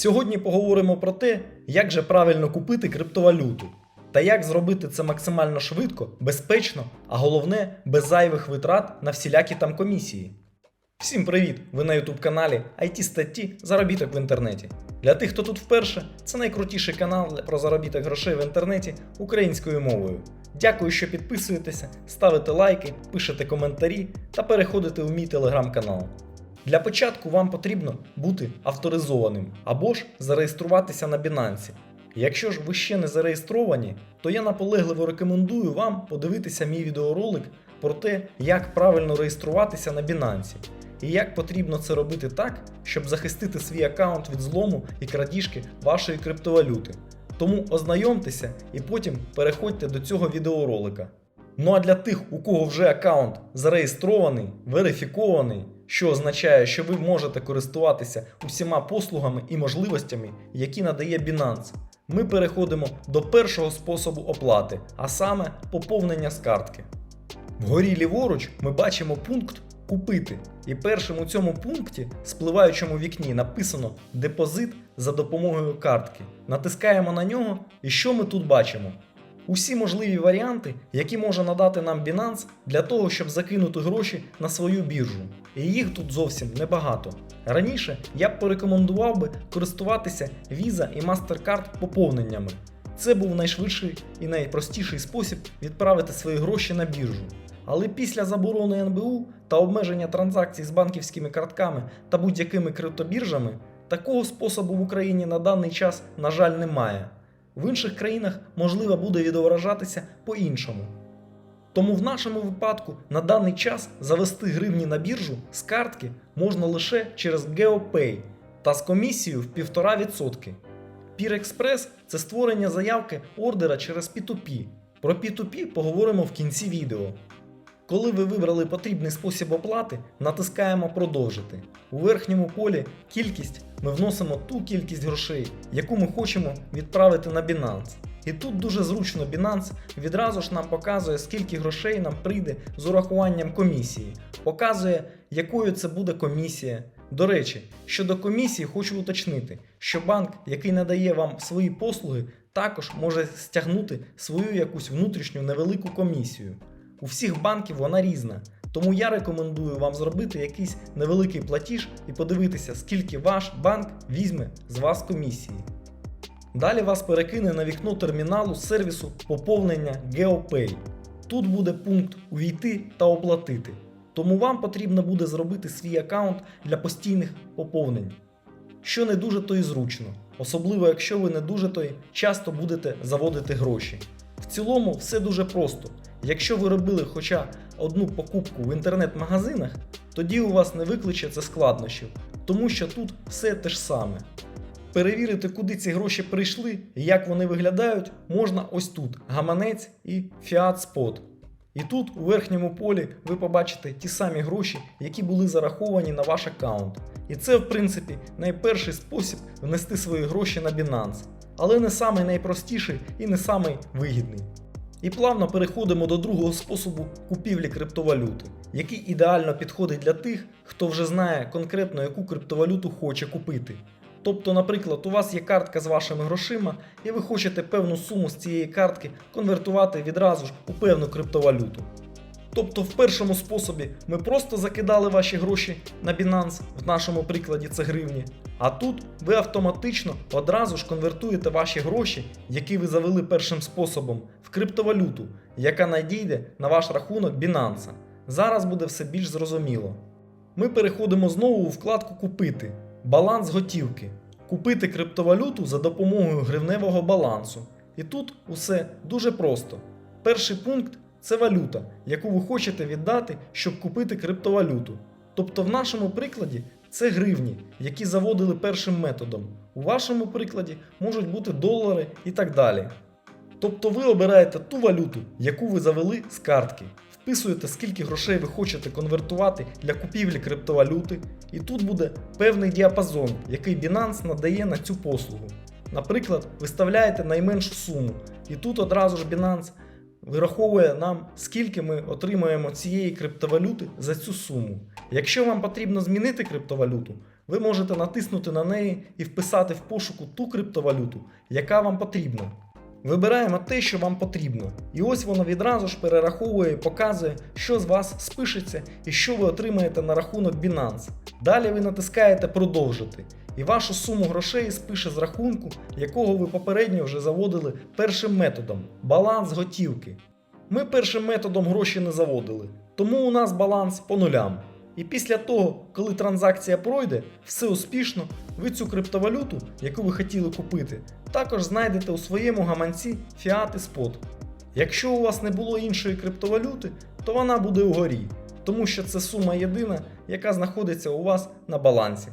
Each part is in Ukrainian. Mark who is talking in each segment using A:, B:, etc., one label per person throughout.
A: Сьогодні поговоримо про те, як же правильно купити криптовалюту та як зробити це максимально швидко, безпечно, а головне без зайвих витрат на всілякі там комісії. Всім привіт! Ви на YouTube каналі IT статті Заробіток в інтернеті. Для тих, хто тут вперше, це найкрутіший канал про заробіток грошей в інтернеті українською мовою. Дякую, що підписуєтеся, ставите лайки, пишете коментарі та переходите у мій телеграм-канал. Для початку вам потрібно бути авторизованим або ж зареєструватися на Binance. Якщо ж ви ще не зареєстровані, то я наполегливо рекомендую вам подивитися мій відеоролик про те, як правильно реєструватися на Binance і як потрібно це робити так, щоб захистити свій аккаунт від злому і крадіжки вашої криптовалюти. Тому ознайомтеся і потім переходьте до цього відеоролика. Ну а для тих, у кого вже аккаунт зареєстрований, верифікований, що означає, що ви можете користуватися усіма послугами і можливостями, які надає Binance, ми переходимо до першого способу оплати, а саме поповнення з картки. Вгорі ліворуч ми бачимо пункт Купити. І першим у цьому пункті, спливаючому вікні, написано Депозит за допомогою картки. Натискаємо на нього, і що ми тут бачимо? Усі можливі варіанти, які може надати нам Binance для того, щоб закинути гроші на свою біржу. І їх тут зовсім небагато. Раніше я б порекомендував би користуватися Visa і MasterCard поповненнями. Це був найшвидший і найпростіший спосіб відправити свої гроші на біржу. Але після заборони НБУ та обмеження транзакцій з банківськими картками та будь-якими криптобіржами, такого способу в Україні на даний час, на жаль, немає. В інших країнах можливо буде відображатися по-іншому. Тому в нашому випадку на даний час завести гривні на біржу з картки можна лише через GeoPay та з комісією в 1,5%. PeerExpress – це створення заявки ордера через P2P. Про P2P поговоримо в кінці відео. Коли ви вибрали потрібний спосіб оплати, натискаємо Продовжити. У верхньому полі Кількість ми вносимо ту кількість грошей, яку ми хочемо відправити на Binance. І тут дуже зручно Binance відразу ж нам показує, скільки грошей нам прийде з урахуванням комісії, показує, якою це буде комісія. До речі, щодо комісії хочу уточнити, що банк, який надає вам свої послуги, також може стягнути свою якусь внутрішню невелику комісію. У всіх банків вона різна. Тому я рекомендую вам зробити якийсь невеликий платіж і подивитися, скільки ваш банк візьме з вас комісії. Далі вас перекине на вікно терміналу сервісу поповнення GeoPay. Тут буде пункт Увійти та оплатити. Тому вам потрібно буде зробити свій аккаунт для постійних поповнень. Що не дуже то і зручно, особливо якщо ви не дуже то й часто будете заводити гроші. Цілому все дуже просто. Якщо ви робили хоча одну покупку в інтернет-магазинах, тоді у вас не викличе це складнощів, тому що тут все те ж саме. Перевірити, куди ці гроші прийшли і як вони виглядають, можна ось тут: гаманець і Fiat Spot. І тут у верхньому полі ви побачите ті самі гроші, які були зараховані на ваш аккаунт. І це, в принципі, найперший спосіб внести свої гроші на Binance, але не самий найпростіший і не самий вигідний. І плавно переходимо до другого способу купівлі криптовалюти, який ідеально підходить для тих, хто вже знає конкретно яку криптовалюту хоче купити. Тобто, наприклад, у вас є картка з вашими грошима, і ви хочете певну суму з цієї картки конвертувати відразу ж у певну криптовалюту. Тобто, в першому способі ми просто закидали ваші гроші на Binance, в нашому прикладі це гривні. А тут ви автоматично одразу ж конвертуєте ваші гроші, які ви завели першим способом, в криптовалюту, яка надійде на ваш рахунок Binance. Зараз буде все більш зрозуміло. Ми переходимо знову у вкладку Купити. Баланс готівки. Купити криптовалюту за допомогою гривневого балансу. І тут усе дуже просто. Перший пункт це валюта, яку ви хочете віддати, щоб купити криптовалюту. Тобто, в нашому прикладі це гривні, які заводили першим методом. У вашому прикладі можуть бути долари і так далі. Тобто ви обираєте ту валюту, яку ви завели з картки, вписуєте, скільки грошей ви хочете конвертувати для купівлі криптовалюти, і тут буде певний діапазон, який Binance надає на цю послугу. Наприклад, виставляєте найменшу суму, і тут одразу ж Binance вираховує нам, скільки ми отримаємо цієї криптовалюти за цю суму. Якщо вам потрібно змінити криптовалюту, ви можете натиснути на неї і вписати в пошуку ту криптовалюту, яка вам потрібна. Вибираємо те, що вам потрібно, і ось воно відразу ж перераховує і показує, що з вас спишеться і що ви отримаєте на рахунок Binance. Далі ви натискаєте Продовжити, і вашу суму грошей спише з рахунку, якого ви попередньо вже заводили першим методом баланс готівки. Ми першим методом гроші не заводили, тому у нас баланс по нулям. І після того, коли транзакція пройде, все успішно, ви цю криптовалюту, яку ви хотіли купити, також знайдете у своєму гаманці Fiat і Spot. Якщо у вас не було іншої криптовалюти, то вона буде угорі, тому що це сума єдина, яка знаходиться у вас на балансі.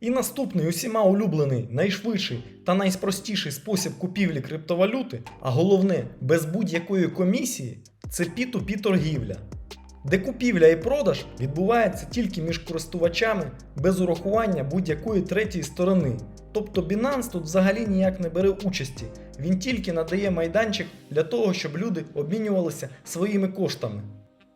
A: І наступний усіма улюблений, найшвидший та найспростіший спосіб купівлі криптовалюти, а головне без будь-якої комісії, це P2P торгівля, де купівля і продаж відбувається тільки між користувачами без урахування будь-якої третьої сторони. Тобто Binance тут взагалі ніяк не бере участі, він тільки надає майданчик для того, щоб люди обмінювалися своїми коштами.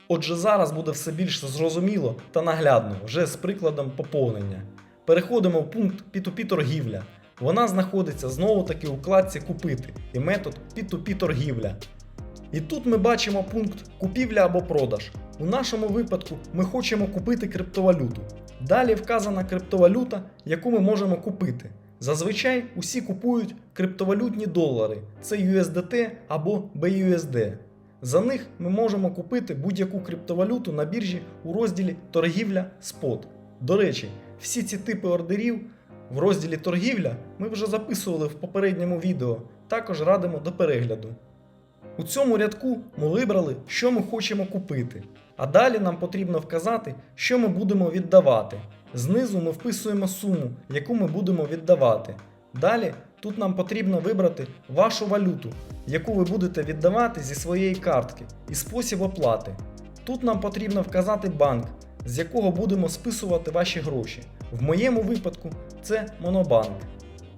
A: Отже, зараз буде все більш зрозуміло та наглядно, вже з прикладом поповнення. Переходимо в пункт P2P торгівля. Вона знаходиться знову таки у вкладці Купити і метод P2P торгівля. І тут ми бачимо пункт купівля або продаж. У нашому випадку ми хочемо купити криптовалюту. Далі вказана криптовалюта, яку ми можемо купити. Зазвичай усі купують криптовалютні долари, це USDT або BUSD. За них ми можемо купити будь-яку криптовалюту на біржі у розділі Торгівля Спот. До речі, всі ці типи ордерів в розділі Торгівля ми вже записували в попередньому відео, також радимо до перегляду. У цьому рядку ми вибрали, що ми хочемо купити, а далі нам потрібно вказати, що ми будемо віддавати. Знизу ми вписуємо суму, яку ми будемо віддавати. Далі тут нам потрібно вибрати вашу валюту, яку ви будете віддавати зі своєї картки, і спосіб оплати. Тут нам потрібно вказати банк, з якого будемо списувати ваші гроші. В моєму випадку це Монобанк.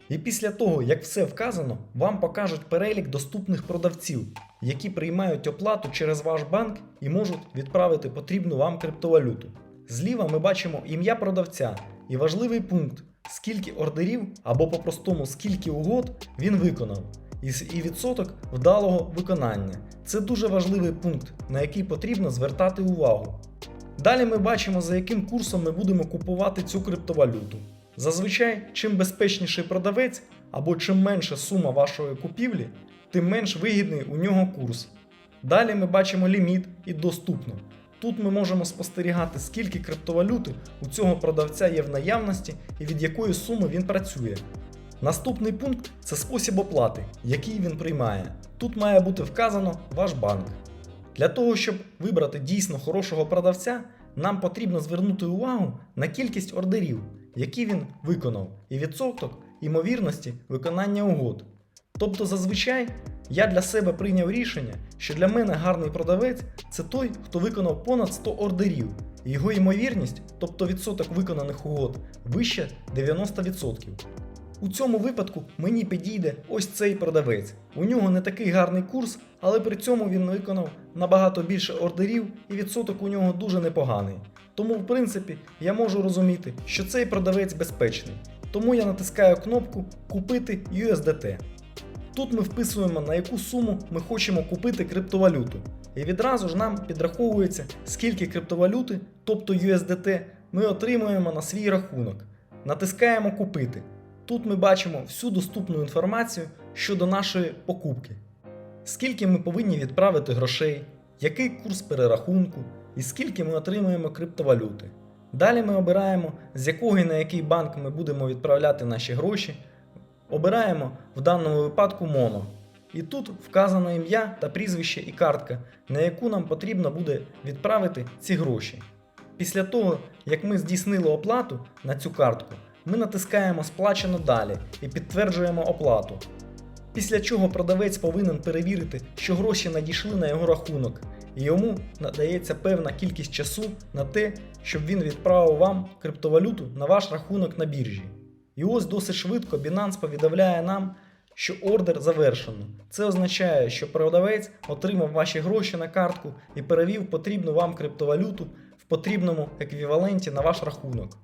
A: І після того, як все вказано, вам покажуть перелік доступних продавців, які приймають оплату через ваш банк і можуть відправити потрібну вам криптовалюту. Зліва ми бачимо ім'я продавця і важливий пункт, скільки ордерів або по-простому скільки угод він виконав, і відсоток вдалого виконання. Це дуже важливий пункт, на який потрібно звертати увагу. Далі ми бачимо, за яким курсом ми будемо купувати цю криптовалюту. Зазвичай, чим безпечніший продавець або чим менша сума вашої купівлі, тим менш вигідний у нього курс. Далі ми бачимо ліміт і доступно. Тут ми можемо спостерігати, скільки криптовалюти у цього продавця є в наявності і від якої суми він працює. Наступний пункт це спосіб оплати, який він приймає. Тут має бути вказано ваш банк. Для того, щоб вибрати дійсно хорошого продавця, нам потрібно звернути увагу на кількість ордерів, які він виконав, і відсоток ймовірності виконання угод. Тобто, зазвичай я для себе прийняв рішення, що для мене гарний продавець це той, хто виконав понад 100 ордерів, і його ймовірність, тобто відсоток виконаних угод, вище 90%. У цьому випадку мені підійде ось цей продавець. У нього не такий гарний курс, але при цьому він виконав набагато більше ордерів і відсоток у нього дуже непоганий. Тому, в принципі, я можу розуміти, що цей продавець безпечний. Тому я натискаю кнопку Купити USDT. Тут ми вписуємо на яку суму ми хочемо купити криптовалюту. І відразу ж нам підраховується, скільки криптовалюти, тобто USDT, ми отримуємо на свій рахунок. Натискаємо Купити. Тут ми бачимо всю доступну інформацію щодо нашої покупки. Скільки ми повинні відправити грошей, який курс перерахунку і скільки ми отримуємо криптовалюти. Далі ми обираємо, з якого і на який банк ми будемо відправляти наші гроші. Обираємо в даному випадку моно. І тут вказано ім'я та прізвище і картка, на яку нам потрібно буде відправити ці гроші. Після того, як ми здійснили оплату на цю картку, ми натискаємо Сплачено далі і підтверджуємо оплату. Після чого продавець повинен перевірити, що гроші надійшли на його рахунок, і йому надається певна кількість часу на те, щоб він відправив вам криптовалюту на ваш рахунок на біржі. І ось досить швидко Binance повідомляє нам, що ордер завершено. Це означає, що продавець отримав ваші гроші на картку і перевів потрібну вам криптовалюту в потрібному еквіваленті на ваш рахунок.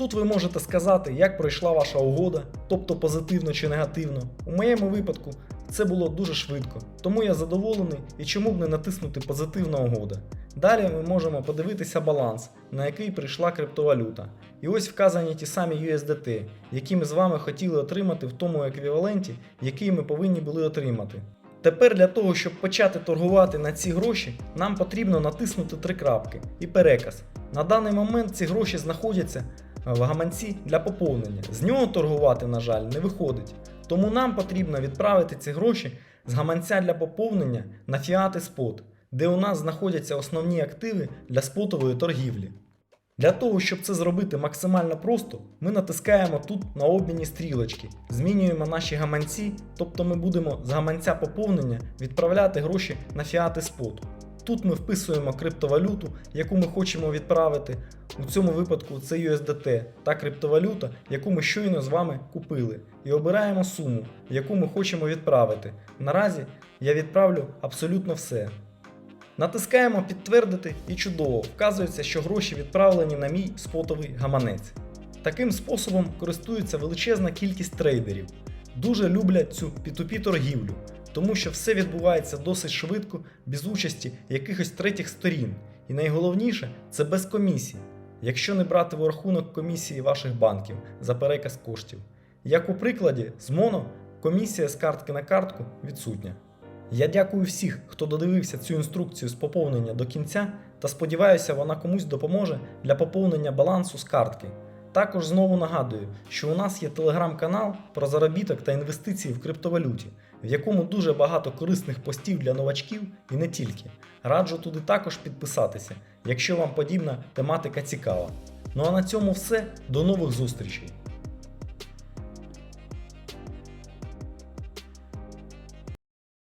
A: Тут ви можете сказати, як пройшла ваша угода, тобто позитивно чи негативно. У моєму випадку це було дуже швидко, тому я задоволений і чому б не натиснути позитивна угода. Далі ми можемо подивитися баланс, на який прийшла криптовалюта. І ось вказані ті самі USDT, які ми з вами хотіли отримати в тому еквіваленті, який ми повинні були отримати. Тепер для того, щоб почати торгувати на ці гроші, нам потрібно натиснути три крапки і переказ. На даний момент ці гроші знаходяться в гаманці для поповнення. З нього торгувати, на жаль, не виходить. Тому нам потрібно відправити ці гроші з гаманця для поповнення на фіати спот, де у нас знаходяться основні активи для спотової торгівлі. Для того, щоб це зробити максимально просто, ми натискаємо тут на обміні стрілочки, змінюємо наші гаманці, тобто ми будемо з гаманця поповнення відправляти гроші на споту. Тут ми вписуємо криптовалюту, яку ми хочемо відправити. У цьому випадку це USDT та криптовалюта, яку ми щойно з вами купили, і обираємо суму, яку ми хочемо відправити. Наразі я відправлю абсолютно все. Натискаємо підтвердити і чудово, вказується, що гроші відправлені на мій спотовий гаманець. Таким способом користується величезна кількість трейдерів. Дуже люблять цю P2P торгівлю, тому що все відбувається досить швидко, без участі якихось третіх сторін. І найголовніше це без комісії, якщо не брати в рахунок комісії ваших банків за переказ коштів. Як у прикладі з Моно, комісія з картки на картку відсутня. Я дякую всіх, хто додивився цю інструкцію з поповнення до кінця та сподіваюся, вона комусь допоможе для поповнення балансу з картки. Також знову нагадую, що у нас є телеграм-канал про заробіток та інвестиції в криптовалюті, в якому дуже багато корисних постів для новачків і не тільки. Раджу туди також підписатися, якщо вам подібна тематика цікава. Ну а на цьому все. До нових зустрічей!